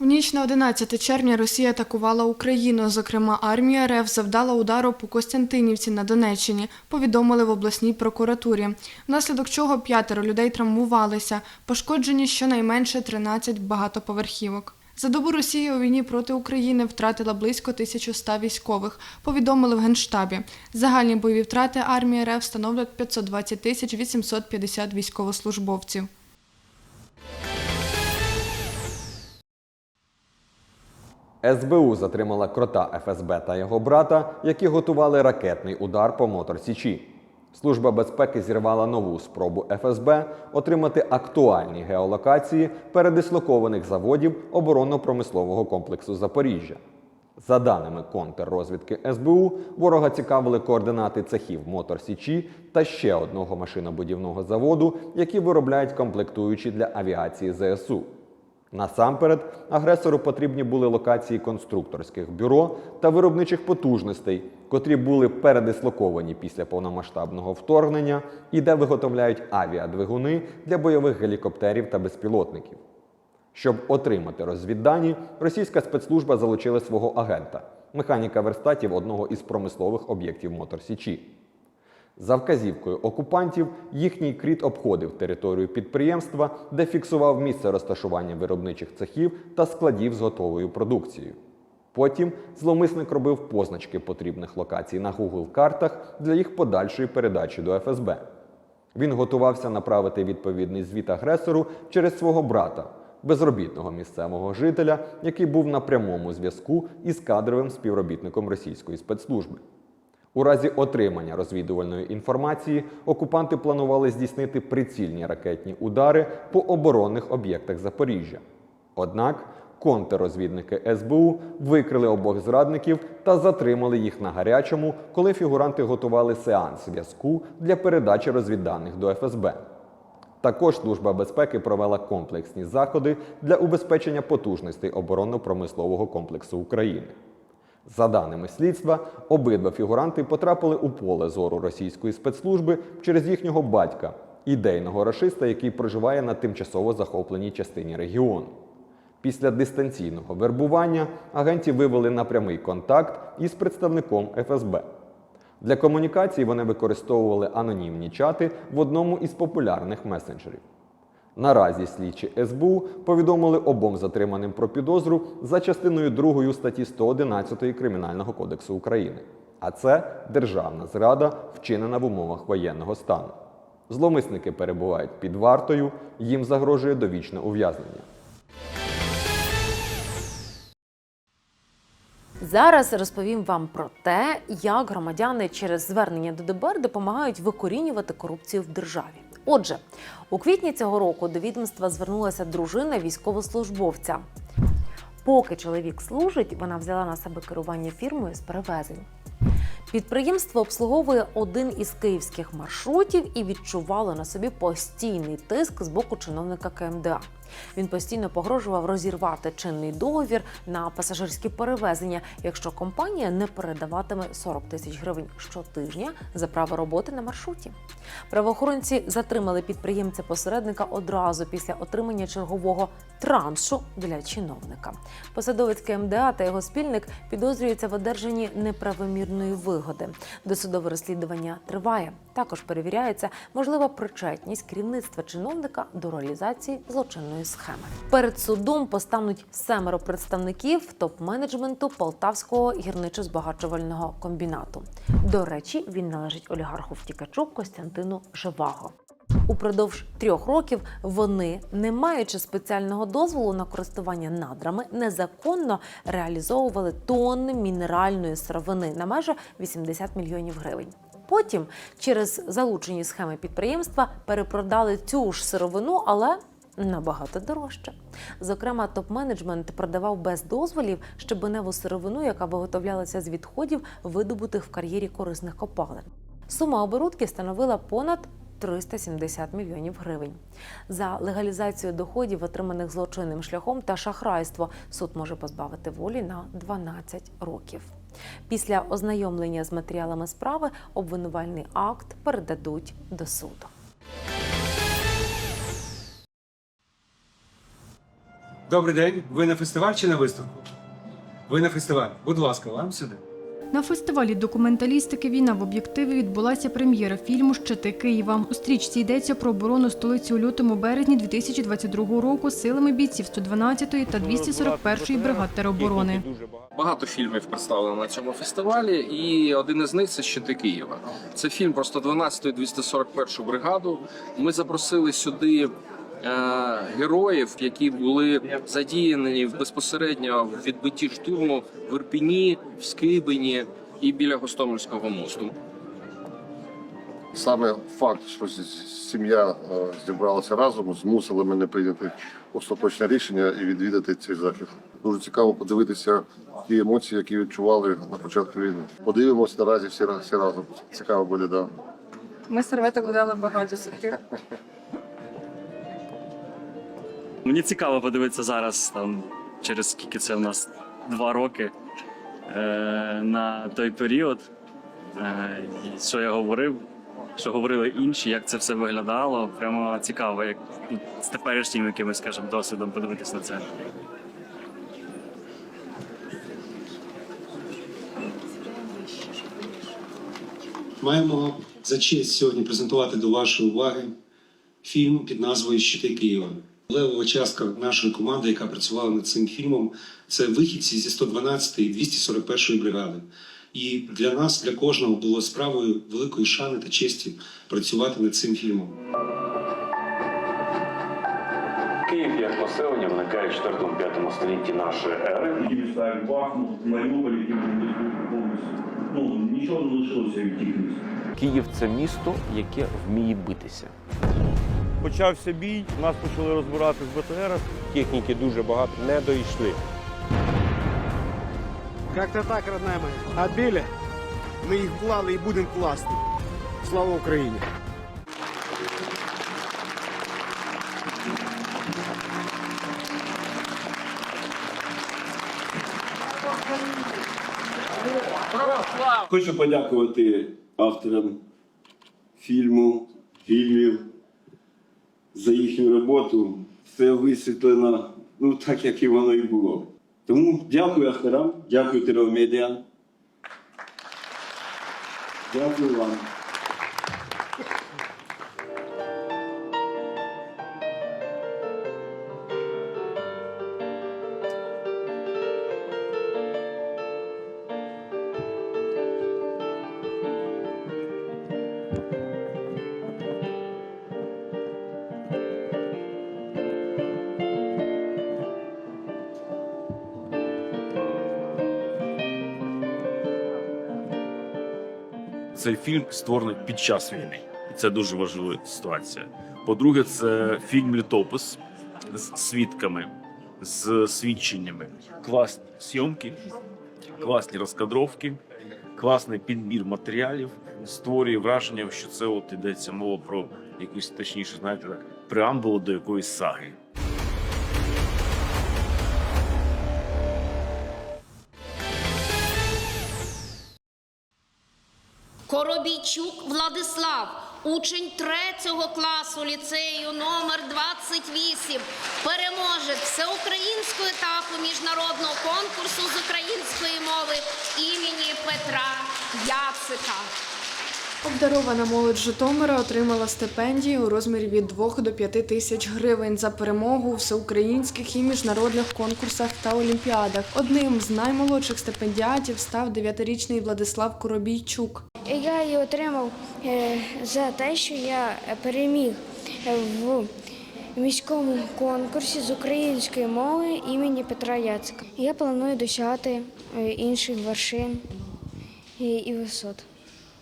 ніч на 11 червня Росія атакувала Україну. Зокрема, армія РФ завдала удару по Костянтинівці на Донеччині, повідомили в обласній прокуратурі. Внаслідок чого п'ятеро людей травмувалися, пошкоджені щонайменше 13 багатоповерхівок. За добу Росія у війні проти України втратила близько 1100 військових, повідомили в Генштабі. Загальні бойові втрати армії РФ становлять 520 тисяч 850 військовослужбовців. СБУ затримала крота ФСБ та його брата, які готували ракетний удар по мотор Січі. Служба безпеки зірвала нову спробу ФСБ отримати актуальні геолокації передислокованих заводів оборонно-промислового комплексу Запоріжжя. За даними контррозвідки СБУ, ворога цікавили координати цехів Мотор Січі та ще одного машинобудівного заводу, які виробляють комплектуючі для авіації ЗСУ. Насамперед, агресору потрібні були локації конструкторських бюро та виробничих потужностей, котрі були передислоковані після повномасштабного вторгнення і де виготовляють авіадвигуни для бойових гелікоптерів та безпілотників. Щоб отримати розвіддані, російська спецслужба залучила свого агента, механіка верстатів одного із промислових об'єктів Мотор Січі. За вказівкою окупантів, їхній кріт обходив територію підприємства, де фіксував місце розташування виробничих цехів та складів з готовою продукцією. Потім зловмисник робив позначки потрібних локацій на Google картах для їх подальшої передачі до ФСБ. Він готувався направити відповідний звіт агресору через свого брата, безробітного місцевого жителя, який був на прямому зв'язку із кадровим співробітником російської спецслужби. У разі отримання розвідувальної інформації окупанти планували здійснити прицільні ракетні удари по оборонних об'єктах Запоріжжя. Однак контррозвідники СБУ викрили обох зрадників та затримали їх на гарячому, коли фігуранти готували сеанс зв'язку для передачі розвідданих до ФСБ. Також Служба безпеки провела комплексні заходи для убезпечення потужностей оборонно-промислового комплексу України. За даними слідства, обидва фігуранти потрапили у поле зору російської спецслужби через їхнього батька, ідейного рашиста, який проживає на тимчасово захопленій частині регіону. Після дистанційного вербування агентів вивели на прямий контакт із представником ФСБ. Для комунікації вони використовували анонімні чати в одному із популярних месенджерів. Наразі слідчі СБУ повідомили обом затриманим про підозру за частиною 2 статті 111 Кримінального кодексу України. А це державна зрада, вчинена в умовах воєнного стану. Зловмисники перебувають під вартою, їм загрожує довічне ув'язнення. Зараз розповім вам про те, як громадяни через звернення до ДБР допомагають викорінювати корупцію в державі. Отже, у квітні цього року до відомства звернулася дружина військовослужбовця. Поки чоловік служить, вона взяла на себе керування фірмою з перевезень. Підприємство обслуговує один із київських маршрутів і відчувало на собі постійний тиск з боку чиновника КМДА. Він постійно погрожував розірвати чинний договір на пасажирські перевезення, якщо компанія не передаватиме 40 тисяч гривень щотижня за право роботи на маршруті. Правоохоронці затримали підприємця-посередника одразу після отримання чергового траншу для чиновника. Посадовець КМДА та його спільник підозрюються в одержанні неправомірної вигоди. Досудове розслідування триває. Також перевіряється можлива причетність керівництва чиновника до реалізації злочинної схеми. Перед судом постануть семеро представників топ-менеджменту Полтавського гірничо-збагачувального комбінату. До речі, він належить олігарху втікачу Костянтину Живаго. Упродовж трьох років вони, не маючи спеціального дозволу на користування надрами, незаконно реалізовували тонни мінеральної сировини на майже 80 мільйонів гривень. Потім через залучені схеми підприємства перепродали цю ж сировину, але набагато дорожче. Зокрема, топ-менеджмент продавав без дозволів щебеневу сировину, яка виготовлялася з відходів, видобутих в кар'єрі корисних копалин. Сума оборудки становила понад 370 мільйонів гривень. За легалізацію доходів, отриманих злочинним шляхом та шахрайство, суд може позбавити волі на 12 років. Після ознайомлення з матеріалами справи обвинувальний акт передадуть до суду. Добрий день. Ви на фестиваль чи на виставку? Ви на фестиваль. Будь ласка, вам сюди. На фестивалі документалістики Війна в об'єктиві відбулася прем'єра фільму Щити Києва. У стрічці йдеться про оборону столиці у лютому березні 2022 року силами бійців 112-ї та 241-ї бригад тероборони. Багато фільмів представлено на цьому фестивалі, і один із них це Щити Києва. Це фільм про 112-ю 241 бригаду. Ми запросили сюди героїв, які були задіяні безпосередньо в відбитті штурму в Ірпіні, в Скибині і біля Гостомельського мосту. Саме факт, що сім'я е, зібралася разом, змусили мене прийняти остаточне рішення і відвідати цей захід. Дуже цікаво подивитися ті емоції, які відчували на початку війни. Подивимося наразі всі, раз- всі разом. Цікаво буде, да. Ми серветок додали багато сухих. Мені цікаво подивитися зараз, там, через скільки це в нас два роки е, на той період, е, що я говорив, що говорили інші, як це все виглядало. Прямо цікаво, як з теперішнім якимось, скажімо, досвідом подивитися на це. Маємо за честь сьогодні презентувати до вашої уваги фільм під назвою Щити Києва. Левова частка нашої команди, яка працювала над цим фільмом, це вихідці зі 112-ї 241-ї бригади. І для нас, для кожного, було справою великої шани та честі працювати над цим фільмом. Київ як поселення виникає в 4-5 столітті нашої ери. Міста, як Бахмут, Маріуполь, які повністю. Ну, нічого не лишилося від тих міст. Київ це місто, яке вміє битися. Почався бій, нас почали розбирати з БТР. Техніки дуже багато не дійшли. Как-то так, родная моя. Отбили. Ми їх клали і будемо класти. Слава Україні! Хочу подякувати авторам фільму, фільмів за їхню роботу. Все висвітлено, ну так як і воно і було. Тому дякую авторам, дякую Теромедіа. Дякую вам. Цей фільм створений під час війни. І це дуже важлива ситуація. По-друге, це фільм літопис з свідками, з свідченнями. Класні зйомки, класні розкадровки, класний підбір матеріалів. Створює враження, що це от йдеться мова про якусь точніше, знаєте, так, преамбулу до якоїсь саги. Коробійчук Владислав, учень третього класу ліцею номер 28, переможець всеукраїнського етапу міжнародного конкурсу з української мови імені Петра Яцика. Обдарована молодь Житомира отримала стипендії у розмірі від 2 до 5 тисяч гривень за перемогу у всеукраїнських і міжнародних конкурсах та олімпіадах. Одним з наймолодших стипендіатів став 9-річний Владислав Коробійчук. Я її отримав е, за те, що я переміг в міському конкурсі з української мови імені Петра Яцика. Я планую досягати е, інших вершин і, і висот.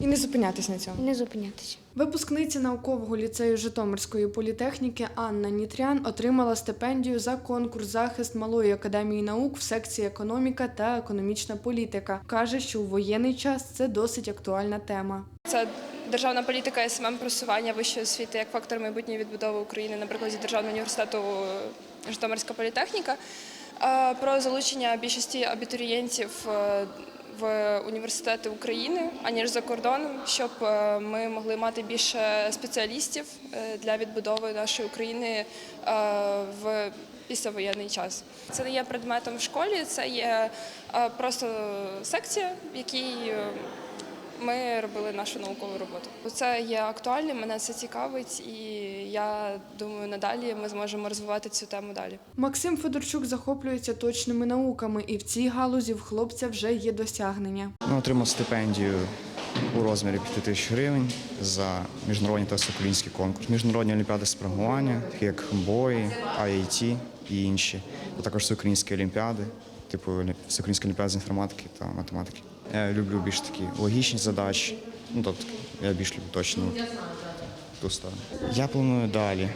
І не зупинятись на цьому. Не зупинятися. Випускниця наукового ліцею Житомирської політехніки Анна Нітрян отримала стипендію за конкурс захист малої академії наук в секції економіка та економічна політика. каже, що у воєнний час це досить актуальна тема. Це державна політика СММ просування вищої освіти як фактор майбутньої відбудови України на прикладі Державного університету Житомирська політехніка. Е, Про залучення більшості абітурієнтів е, в університети України, аніж за кордоном, щоб е, ми могли мати більше спеціалістів е, для відбудови нашої України е, в післявоєнний час. Це не є предметом в школі, це є просто секція, в якій ми робили нашу наукову роботу. Це є актуальним, мене це цікавить, і я думаю, надалі ми зможемо розвивати цю тему далі. Максим Федорчук захоплюється точними науками, і в цій галузі в хлопця вже є досягнення. Ну, отримав стипендію у розмірі 5 тисяч гривень за міжнародні та всеукраїнський конкурс. Міжнародні олімпіади з програмування, такі як бої, IAT і інші, а також всеукраїнські олімпіади, типу олі- всеукраїнська олімпіада з інформатики та математики. Я люблю більш такі логічні задачі. Ну, тобто я більш люблю точно ту сторону. Я планую далі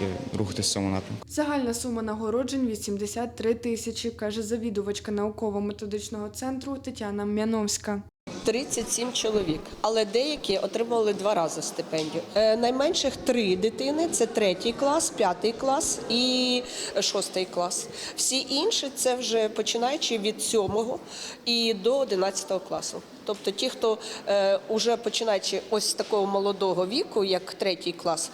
і рухатись в цьому напрямку. Загальна сума нагороджень 83 тисячі, каже завідувачка науково-методичного центру Тетяна Мяновська. 37 чоловік, але деякі отримали два рази стипендію. Е, найменших три дитини це третій клас, п'ятий клас і шостий клас. Всі інші це вже починаючи від сьомого і до 11 класу. Тобто ті, хто е, уже починаючи ось з такого молодого віку, як третій клас.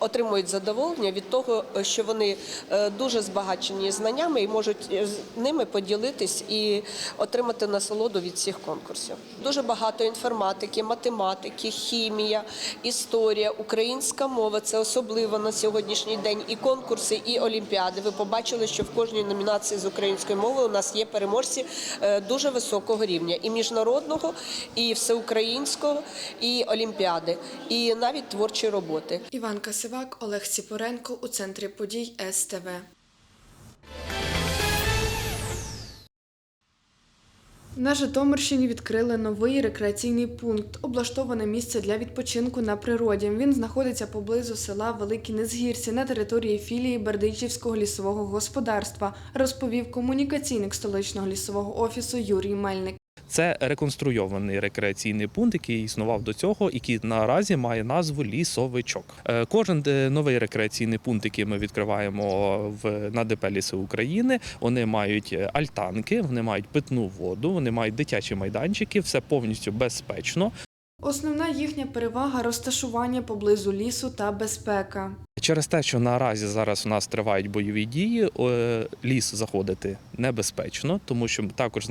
Отримують задоволення від того, що вони е, дуже збагачені знаннями і можуть е, з ними поділитись і отримати насолоду від всіх конкурсів. Дуже багато інформатики, математики, хімія, історія, українська мова це особливо на сьогоднішній день. І конкурси, і олімпіади. Ви побачили, що в кожній номінації з української мови у нас є переможці е, дуже високого рівня і міжнародного, і всеукраїнського, і олімпіади, і навіть творчі роботи. Іван Касивак, Олег Ціпоренко у центрі подій СТВ. На Житомирщині відкрили новий рекреаційний пункт, облаштоване місце для відпочинку на природі. Він знаходиться поблизу села Великі Незгірці на території філії Бердичівського лісового господарства, розповів комунікаційник столичного лісового офісу Юрій Мельник. Це реконструйований рекреаційний пункт, який існував до цього, який наразі має назву лісовичок. Е, Кожен е, новий рекреаційний пункт, який ми відкриваємо в на ДП Ліси України, вони мають е, альтанки, вони мають питну воду, вони мають дитячі майданчики, все повністю безпечно. Основна їхня перевага розташування поблизу лісу та безпека. Через те, що наразі зараз у нас тривають бойові дії, ліс заходити небезпечно, тому що також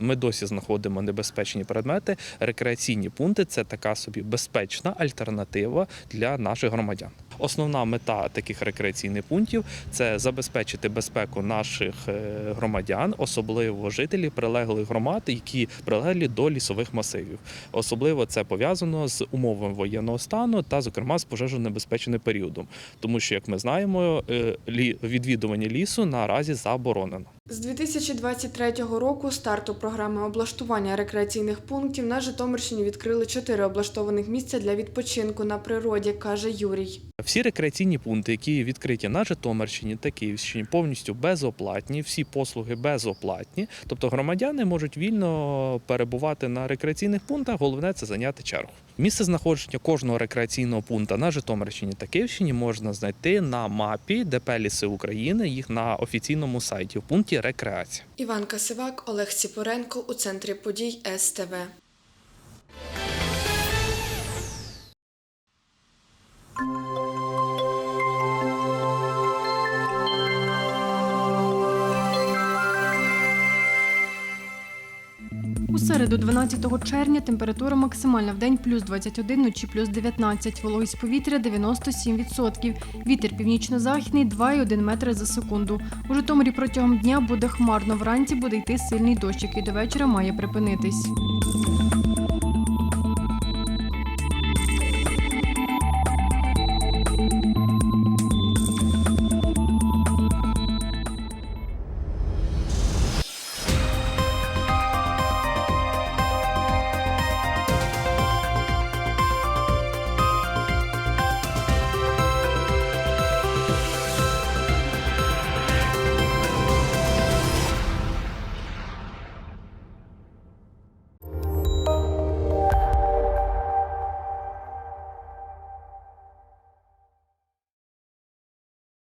ми досі знаходимо небезпечні предмети. Рекреаційні пункти це така собі безпечна альтернатива для наших громадян. Основна мета таких рекреаційних пунктів це забезпечити безпеку наших е, громадян, особливо жителів прилеглих громад, які прилеглі до лісових масивів. Особливо це пов'язано з умовами воєнного стану та, зокрема, з пожежонебезпечним періодом. Тому що, як ми знаємо, е, відвідування лісу наразі заборонено. З 2023 року старту програми облаштування рекреаційних пунктів на Житомирщині відкрили чотири облаштованих місця для відпочинку на природі, каже Юрій. Всі рекреаційні пункти, які відкриті на Житомирщині та Київщині, повністю безоплатні, всі послуги безоплатні. Тобто громадяни можуть вільно перебувати на рекреаційних пунктах. Головне це зайняти чергу. Місце знаходження кожного рекреаційного пункту на Житомирщині та Київщині можна знайти на мапі ДП Ліси України, їх на офіційному сайті в пункті рекреація. Іван Касивак, Олег Ціпоренко у центрі подій СТВ. У середу, 12 червня, температура максимальна в день плюс 21, вночі плюс 19. Вологість повітря 97%. Вітер північно-західний 2,1 метри за секунду. У Житомирі протягом дня буде хмарно. Вранці буде йти сильний дощ, який до вечора має припинитись.